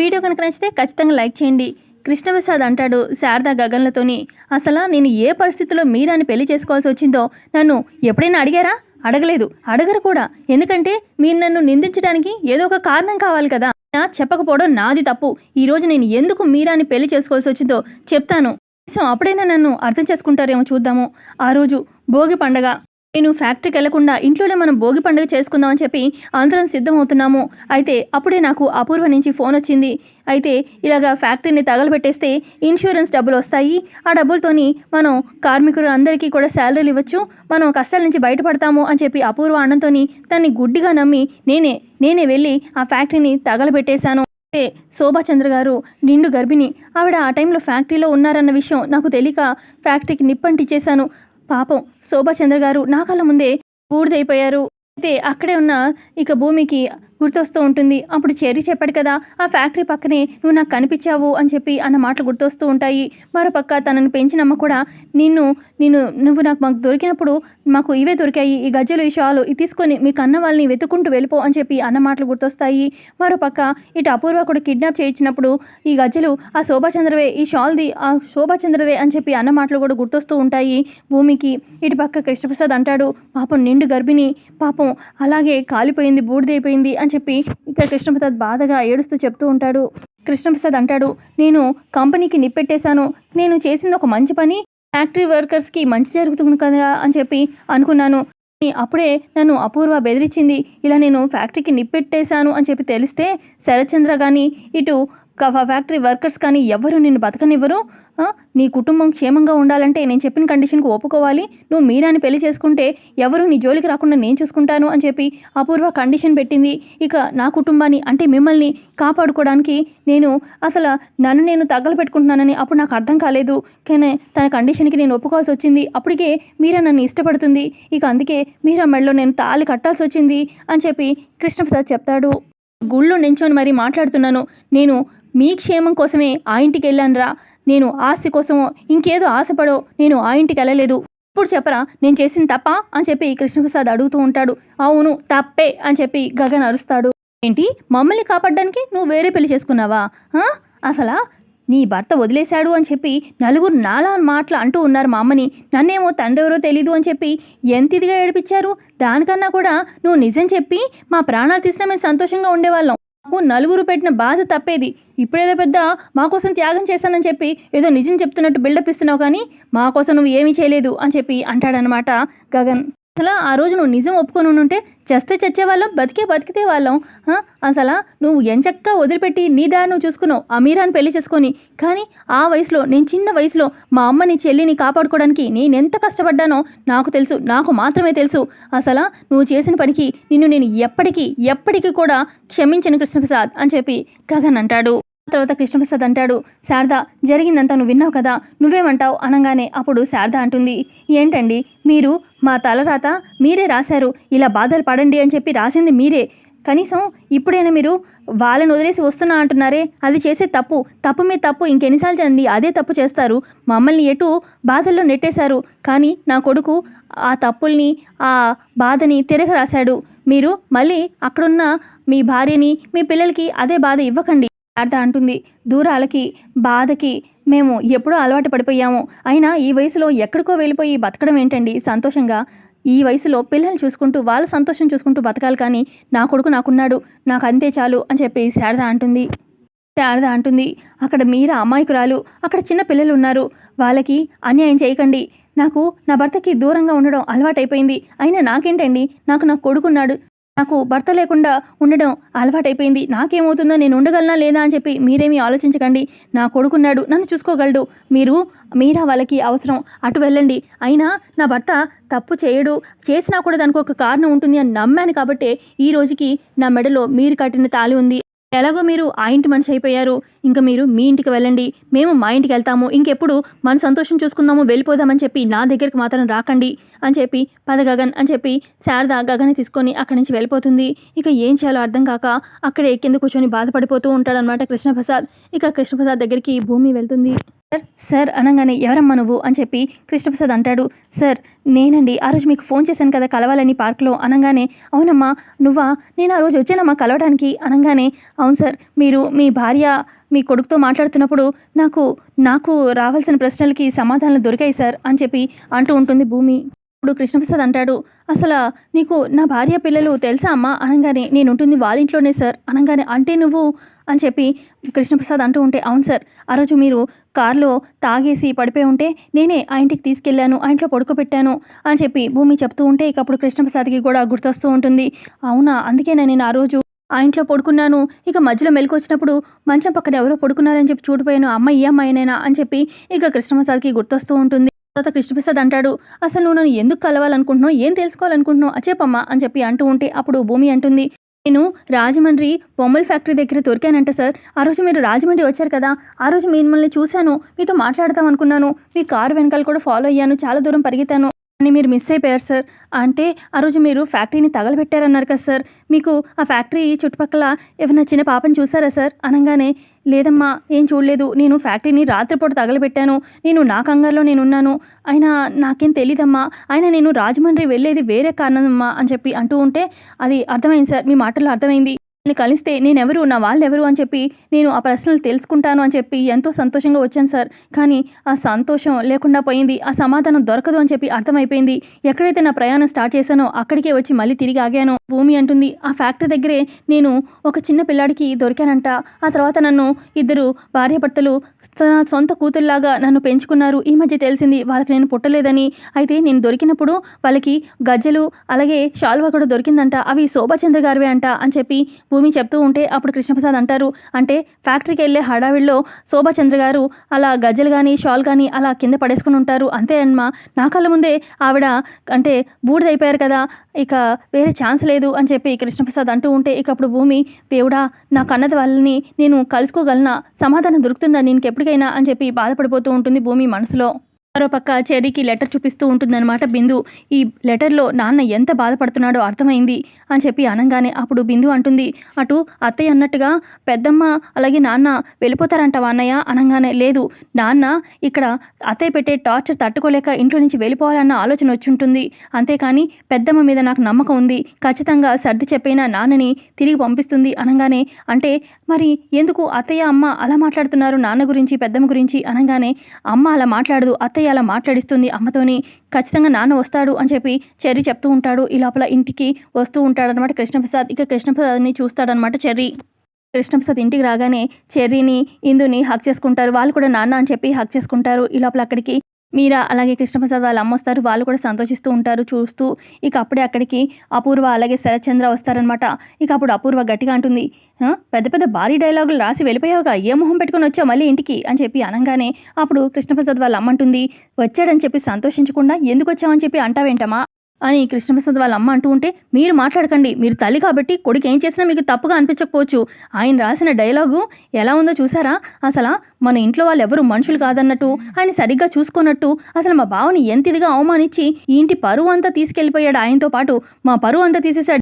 Video కనుక నచ్చితే ఖచ్చితంగా లైక్ చేయండి. కృష్ణప్రసాద్ అంటాడు శారదా గగన్లతోని అసలు నేను ఏ పరిస్థితిలో మీరాన్ని పెళ్ళి చేసుకోవాల్సి వచ్చిందో నన్ను ఎప్పుడైనా అడిగారా? అడగలేదు అడగరు కూడా. ఎందుకంటే మీరు నన్ను నిందించడానికి ఏదో ఒక కారణం కావాలి కదా. నా చెప్పకపోవడం నాది తప్పు. ఈరోజు నేను ఎందుకు మీరాని పెళ్ళి చేసుకోవాల్సి వచ్చిందో చెప్తాను. సో అప్పుడైనా నన్ను అర్థం చేసుకుంటారేమో చూద్దాము. ఆ రోజు భోగి పండగ. నేను ఫ్యాక్టరీకి వెళ్ళకుండా ఇంట్లోనే మనం భోగి పండుగ చేసుకుందామని చెప్పి అందరం సిద్ధమవుతున్నాము. అయితే అప్పుడే నాకు అపూర్వ నుంచి ఫోన్ వచ్చింది. అయితే ఇలాగా ఫ్యాక్టరీని తగలబెట్టేస్తే ఇన్సూరెన్స్ డబ్బులు వస్తాయి. ఆ డబ్బులతోని మనం కార్మికులు అందరికీ కూడా శాలరీలు ఇవ్వచ్చు. మనం కష్టాల నుంచి బయటపడతాము అని చెప్పి అపూర్వ అన్నంతోని దాన్ని గుడ్డిగా నమ్మి నేనే నేనే వెళ్ళి ఆ ఫ్యాక్టరీని తగలబెట్టేశాను. అయితే శోభాచంద్ర గారు నిండు గర్భిణి ఆవిడ ఆ టైంలో ఫ్యాక్టరీలో ఉన్నారన్న విషయం నాకు తెలియక ఫ్యాక్టరీకి నిప్పంటిచ్చేశాను. పాపం శోభాచంద్ర గారు నా కళ్ళ ముందే బూడిదైపోయారు. అయితే అక్కడే ఉన్న ఇక భూమికి గుర్తొస్తూ ఉంటుంది. అప్పుడు చేరి చెప్పాడు కదా ఆ ఫ్యాక్టరీ పక్కనే నువ్వు నాకు కనిపించావు అని చెప్పి అన్న మాటలు గుర్తొస్తూ ఉంటాయి. మరోపక్క తనను పెంచినమ్మ కూడా నిన్ను నేను నువ్వు నాకు మాకు దొరికినప్పుడు మాకు ఇవే దొరికాయి. ఈ గజ్జలు ఈ షాలు ఇది తీసుకొని మీ కన్న వాళ్ళని వెతుక్కుంటూ వెళ్ళిపో అని చెప్పి అన్న మాటలు గుర్తొస్తాయి. మరోపక్క ఇటు అపూర్వ కూడా కిడ్నాప్ చేయించినప్పుడు ఈ గజ్జలు ఆ శోభాచంద్రవే ఈ షాల్ది ఆ శోభాచంద్రదే అని చెప్పి అన్న మాటలు కూడా గుర్తొస్తూ ఉంటాయి. భూమికి ఇటు పక్క కృష్ణప్రసాద్ అంటాడు పాపం నిండు గర్భిణి పాపం అలాగే కాలిపోయింది బూడిదైపోయింది అని చెప్పి ఇక కృష్ణప్రసాద్ బాధగా ఏడుస్తూ చెప్తూ ఉంటాడు. కృష్ణప్రసాద్ అంటాడు నేను కంపెనీకి నిప్పెట్టేశాను. నేను చేసింది ఒక మంచి పని. ఫ్యాక్టరీ వర్కర్స్కి మంచి జరుగుతుంది కదా అని చెప్పి అనుకున్నాను. అప్పుడే నన్ను అపూర్వ బెదిరించింది. ఇలా నేను ఫ్యాక్టరీకి నిప్పెట్టేశాను అని చెప్పి తెలిస్తే శరత్చంద్ర కానీ ఇటు ఫ్యాక్టరీ వర్కర్స్ కానీ ఎవరు నిన్ను బతకనివ్వరు? నీ కుటుంబం క్షేమంగా ఉండాలంటే నేను చెప్పిన కండిషన్కి ఒప్పుకోవాలి. నువ్వు మీరాని పెళ్ళి చేసుకుంటే ఎవరు నీ జోలికి రాకుండా నేను చూసుకుంటాను అని చెప్పి అపూర్వ కండిషన్ పెట్టింది. ఇక నా కుటుంబాన్ని అంటే మిమ్మల్ని కాపాడుకోవడానికి నేను అసలు నన్ను నేను తగ్గలు పెట్టుకుంటున్నానని అప్పుడు నాకు అర్థం కాలేదు. కానీ తన కండిషన్కి నేను ఒప్పుకోవాల్సి వచ్చింది. అప్పటికే మీరా నన్ను ఇష్టపడుతుంది. ఇక అందుకే మీరా మెడలో నేను తాళి కట్టాల్సి వచ్చింది అని చెప్పి కృష్ణప్రసాద్ చెప్తాడు. గుళ్ళో నించొని మరీ మాట్లాడుతున్నాను. నేను మీ క్షేమం కోసమే ఆ ఇంటికి వెళ్ళానురా నేను ఆస్తి కోసమో ఇంకేదో ఆశపడో నేను ఆ ఇంటికి వెళ్ళలేదు ఇప్పుడు చెప్పరా నేను చేసింది తప్ప అని చెప్పి కృష్ణప్రసాద్ అడుగుతూ ఉంటాడు. అవును తప్పే అని చెప్పి గగన్ అరుస్తాడు. ఏంటి మమ్మల్ని కాపాడడానికి నువ్వు వేరే పెళ్ళి చేసుకున్నావా? అసలా? నీ భర్త వదిలేశాడు అని చెప్పి నలుగురు నాలా మాటలు అంటూ ఉన్నారు మా అమ్మని. నన్నేమో తండ్రి ఎవరో తెలీదు అని చెప్పి ఎంత ఇదిగా ఏడిపించారు? దానికన్నా కూడా నువ్వు నిజం చెప్పి మా ప్రాణాలు తీసినా మేము సంతోషంగా ఉండేవాళ్ళం. మాకు నలుగురు పెట్టిన బాధ తప్పేది. ఇప్పుడేదో పెద్ద మా కోసం త్యాగం చేశానని చెప్పి ఏదో నిజం చెప్తున్నట్టు బిల్డప్ ఇస్తున్నావు కానీ మా కోసం నువ్వు ఏమీ చేయలేదు అని చెప్పి అంటాడనమాట గగన్. అసలు ఆ రోజు నువ్వు నిజం ఒప్పుకొని ఉంటే చస్తే చచ్చే వాళ్ళం బతికే బతికితే వాళ్ళం. అసలు నువ్వు ఎంచక్కా వదిలిపెట్టి నీ దారి నువ్వు చూసుకున్నావు అమీరాని పెళ్ళి చేసుకొని. కానీ ఆ వయసులో నేను చిన్న వయసులో మా అమ్మని చెల్లిని కాపాడుకోవడానికి నేనెంత కష్టపడ్డానో నాకు తెలుసు నాకు మాత్రమే తెలుసు. అసలు నువ్వు చేసిన పనికి నిన్ను నేను ఎప్పటికీ ఎప్పటికీ కూడా క్షమించను కృష్ణప్రసాద్ అని చెప్పి గగన్ అంటాడు. తర్వాత కృష్ణప్రసాద్ అంటాడు శారద జరిగిందంతా నువ్వు విన్నావు కదా? నువ్వేమంటావు? అనగానే అప్పుడు శారద అంటుంది ఏంటండి? మీరు మా తలరాత మీరే రాశారు. ఇలా బాధలు పడండి అని చెప్పి రాసింది మీరే. కనీసం ఇప్పుడైనా మీరు వాళ్ళని వదిలేసి వస్తున్నా అంటున్నారే? అది చేసే తప్పు. తప్పు మీ తప్పు. ఇంకెన్నిసార్లు చేయండి అదే తప్పు చేస్తారు. మమ్మల్ని ఎటు బాధల్లో నెట్టేశారు. కానీ నా కొడుకు ఆ తప్పుల్ని ఆ బాధని తిరగ రాశాడు. మీరు మళ్ళీ అక్కడున్న మీ భార్యని మీ పిల్లలకి అదే బాధ ఇవ్వకండి. శారద అంటుంది. దూరాలకి బాధకి మేము ఎప్పుడో అలవాటు పడిపోయాము. అయినా ఈ వయసులో ఎక్కడికో వెళ్ళిపోయి బతకడం ఏంటండి సంతోషంగా? ఈ వయసులో పిల్లల్ని చూసుకుంటూ వాళ్ళ సంతోషం చూసుకుంటూ బతకాలి కానీ నా కొడుకు నాకున్నాడు. నాకు అంతే చాలు అని చెప్పి శారద అంటుంది. శారద అంటుంది అక్కడ మీర అమాయకురాలు. అక్కడ చిన్న పిల్లలు ఉన్నారు. వాళ్ళకి అన్యాయం చేయకండి. నాకు నా భర్తకి దూరంగా ఉండడం అలవాటైపోయింది. అయినా నాకేంటండి? నాకు నా కొడుకున్నాడు. నాకు భర్త లేకుండా ఉండడం అలవాటైపోయింది. నాకేమవుతుందో నేను ఉండగలనా లేదా అని చెప్పి మీరేమీ ఆలోచించకండి. నా కొడుకున్నాడు నన్ను చూసుకోగలడు. మీరు మీరా వాళ్ళకి అవసరం. అటు వెళ్ళండి. అయినా నా భర్త తప్పు చేయడు. చేసినా కూడా దానికి ఒక కారణం ఉంటుంది అని నమ్మాను కాబట్టే ఈ రోజుకి నా మెడలో మీరు కట్టిన తాళి ఉంది. ఎలాగో మీరు ఆ ఇంటి మనిషి అయిపోయారు. ఇంకా మీరు మీ ఇంటికి వెళ్ళండి. మేము మా ఇంటికి వెళ్తాము. ఇంకెప్పుడు మన సంతోషం చూసుకుందాము వెళ్ళిపోదామని చెప్పి నా దగ్గరికి మాత్రం రాకండి అని చెప్పి పద గగన్ అని చెప్పి శారద గగన్ని తీసుకొని అక్కడి నుంచి వెళ్ళిపోతుంది. ఇక ఏం చేయాలో అర్థం కాక అక్కడే కింద కూర్చొని బాధపడిపోతూ ఉంటాడనమాట కృష్ణప్రసాద్. ఇక కృష్ణప్రసాద్ దగ్గరికి భూమి వెళ్తుంది. సార్ సార్ అనగానే ఎవరమ్మా నువ్వు? అని చెప్పి కృష్ణప్రసాద్ అంటాడు. సార్ నేనండి ఆ రోజు మీకు ఫోన్ చేశాను కదా కలవాలని పార్క్లో. అనగానే అవునమ్మా నువ్వా? నేను ఆ రోజు వచ్చానమ్మా కలవడానికి. అనగానే అవును సార్ మీరు మీ భార్య మీ కొడుకుతో మాట్లాడుతున్నప్పుడు నాకు నాకు రావాల్సిన ప్రశ్నలకి సమాధానాలు దొరికాయి సార్ అని చెప్పి అంటూ ఉంటుంది భూమి. ఇప్పుడు కృష్ణప్రసాద్ అంటాడు అసలు నీకు నా భార్య పిల్లలు తెలుసా అమ్మా? అనగానే నేను ఉంటుంది వాళ్ళ ఇంట్లోనే సార్. అనగానే అంటే నువ్వు అని చెప్పి కృష్ణప్రసాద్ అంటూ ఉంటే అవును సార్. ఆ రోజు మీరు కారులో తాగేసి పడిపోయి ఉంటే నేనే ఆ ఇంటికి తీసుకెళ్ళాను ఆ ఇంట్లో పడుకోబెట్టాను అని చెప్పి భూమి చెప్తూ ఉంటే ఇక అప్పుడు కృష్ణప్రసాద్కి కూడా గుర్తొస్తూ ఉంటుంది. అవునా? అందుకేనా నేను ఆ రోజు ఆ ఇంట్లో పడుకున్నాను? ఇక మధ్యలో మెలకు వచ్చినప్పుడు మంచం పక్కన ఎవరో పడుకున్నారని చెప్పి చూడిపోయాను. అమ్మ ఈ అమ్మాయినైనా? అని చెప్పి ఇక కృష్ణప్రసాద్కి గుర్తొస్తూ ఉంటుంది. తర్వాత కృష్ణప్రసాద్ అంటాడు అసలు నువ్వు నన్ను ఎందుకు కలవాలనుకుంటున్నావు? ఏం తెలుసుకోవాలనుకుంటున్నావు? అచేపమ్మా అని చెప్పి అంటూ ఉంటే అప్పుడు భూమి అంటుంది నేను రాజమండ్రి బొమ్మల ఫ్యాక్టరీ దగ్గర దొరికానంట సార్. ఆ రోజు మీరు రాజమండ్రి వచ్చారు కదా. ఆ రోజు మిమ్మల్ని చూశాను. మీతో మాట్లాడదాం అనుకున్నాను. మీ కారు వెనకాల కూడా ఫాలో అయ్యాను. చాలా దూరం పరిగెత్తాను. అని మీరు మిస్ అయిపోయారు సార్ అంటే ఆ రోజు మీరు ఫ్యాక్టరీని తగలబెట్టారన్నారు కదా సార్ మీకు ఆ ఫ్యాక్టరీ చుట్టుపక్కల ఏమైనా చిన్న పాపని చూసారా సార్ అనగానే లేదమ్మా ఏం చూడలేదు. నేను ఫ్యాక్టరీని రాత్రిపూట తగలబెట్టాను. నేను నా కంగారులో నేను ఉన్నాను ఆయన నాకేం తెలీదమ్మా. ఆయన నేను రాజమండ్రి వెళ్ళేది వేరే కారణమమ్మా అని చెప్పి అంటూ ఉంటే అది అర్థమైంది సార్ మీ మాటల్లో అర్థమైంది. నేను కలిస్తే నేనెవరు? నా వాళ్ళు ఎవరు అని చెప్పి నేను ఆ ప్రశ్నలు తెలుసుకుంటాను అని చెప్పి ఎంతో సంతోషంగా వచ్చాను సార్. కానీ ఆ సంతోషం లేకుండా పోయింది. ఆ సమాధానం దొరకదు అని చెప్పి అర్థమైపోయింది. ఎక్కడైతే నా ప్రయాణం స్టార్ట్ చేశానో అక్కడికే వచ్చి మళ్ళీ తిరిగి ఆగాను. భూమి అంటుంది ఆ ఫ్యాక్టరీ దగ్గరే నేను ఒక చిన్న పిల్లాడికి దొరికానంట. ఆ తర్వాత నన్ను ఇద్దరు భార్యాభర్తలు తన సొంత కూతురులాగా నన్ను పెంచుకున్నారు. ఈ మధ్య తెలిసింది వాళ్ళకి నేను పుట్టలేదని. అయితే నేను దొరికినప్పుడు వాళ్ళకి గజ్జలు అలాగే షాల్వా కూడా దొరికిందంట. అవి శోభాచంద్ర గారివే అంట అని చెప్పి భూమి చెప్తూ ఉంటే అప్పుడు కృష్ణప్రసాద్ అంటారు. అంటే ఫ్యాక్టరీకి వెళ్ళే హడావిడిలో శోభాచంద్ర గారు అలా గజ్జలు కానీ షాల్ కానీ అలా కింద పడేసుకుని ఉంటారు. అంతే అమ్మా నా కళ్ళ ముందే ఆవిడ అంటే బూడిదైపోయారు కదా ఇక వేరే ఛాన్స్ లేదు అని చెప్పి కృష్ణప్రసాద్ అంటూ ఉంటే ఇక అప్పుడు భూమి దేవుడా నా కన్నది వాళ్ళని నేను కలుసుకోగలనా? సమాధానం దొరుకుతుందా? నేను ఎప్పటికైనా అని చెప్పి బాధపడిపోతూ ఉంటుంది భూమి మనసులో. మరో పక్క చెర్రీకి లెటర్ చూపిస్తూ ఉంటుందన్నమాట బిందు. ఈ లెటర్లో నాన్న ఎంత బాధపడుతున్నాడో అర్థమైంది అని చెప్పి అనగానే అప్పుడు బిందు అంటుంది. అటు అత్తయ్య అన్నట్టుగా పెద్దమ్మ అలాగే నాన్న వెళ్ళిపోతారంటావా అన్నయ్య? అనగానే లేదు. నాన్న ఇక్కడ అత్తయ్య పెట్టే టార్చర్ తట్టుకోలేక ఇంట్లో నుంచి వెళ్ళిపోవాలన్న ఆలోచన వచ్చి ఉంటుంది అంతేకాని పెద్దమ్మ మీద నాకు నమ్మకం ఉంది. ఖచ్చితంగా సర్ది చెప్పైన నాన్నని తిరిగి పంపిస్తుంది అనగానే. అంటే మరి ఎందుకు అత్తయ్య అమ్మ అలా మాట్లాడుతున్నారు? నాన్న గురించి పెద్దమ్మ గురించి? అనగానే అమ్మ అలా మాట్లాడదు. అత్తయ్య అలా మాట్లాడిస్తుంది. అమ్మతోని ఖచ్చితంగా నాన్న వస్తాడు అని చెప్పి చెర్రి చెప్తూ ఉంటాడు. ఈ లోపల ఇంటికి వస్తూ ఉంటాడనమాట కృష్ణప్రసాద్. ఇక కృష్ణప్రసాద్ని చూస్తాడనమాట చెర్రీ. కృష్ణప్రసాద్ ఇంటికి రాగానే చెర్రీని ఇందుని హక్ చేసుకుంటారు. వాళ్ళు కూడా నాన్న అని చెప్పి హక్ చేసుకుంటారు. ఈ లోపల అక్కడికి మీరా అలాగే కృష్ణప్రసాద్ వాళ్ళు అమ్మ వస్తారు. వాళ్ళు కూడా సంతోషిస్తూ ఉంటారు చూస్తూ ఇక అప్పుడే అక్కడికి అపూర్వ అలాగే శరత్చంద్ర వస్తారనమాట ఇక అప్పుడు అపూర్వ గట్టిగా అంటుంది పెద్ద పెద్ద భారీ డైలాగులు రాసి వెళ్ళిపోయావుగా ఏ మొహం పెట్టుకుని వచ్చావు మళ్ళీ ఇంటికి? అని చెప్పి అనగానే అప్పుడు కృష్ణప్రసాద్ వాళ్ళ అమ్మ అంటుంది వచ్చాడని చెప్పి సంతోషించకుండా ఎందుకు వచ్చావని చెప్పి అంటావేంటమ్మా? అని కృష్ణప్రసాద్ వాళ్ళ అమ్మ అంటూ ఉంటే మీరు మాట్లాడకండి. మీరు తల్లి కాబట్టి కొడుకు ఏం చేసినా మీకు తప్పుగా అనిపించకపోవచ్చు. ఆయన రాసిన డైలాగు ఎలా ఉందో చూసారా? అసలు మన ఇంట్లో వాళ్ళు ఎవరు మనుషులు కాదన్నట్టు ఆయన సరిగ్గా చూసుకున్నట్టు అసలు మా బావని ఎంత ఇదిగా అవమానించి ఇంటి పరువు అంతా తీసుకెళ్ళిపోయాడు ఆయనతో పాటు. మా పరువు అంతా తీసేశాడు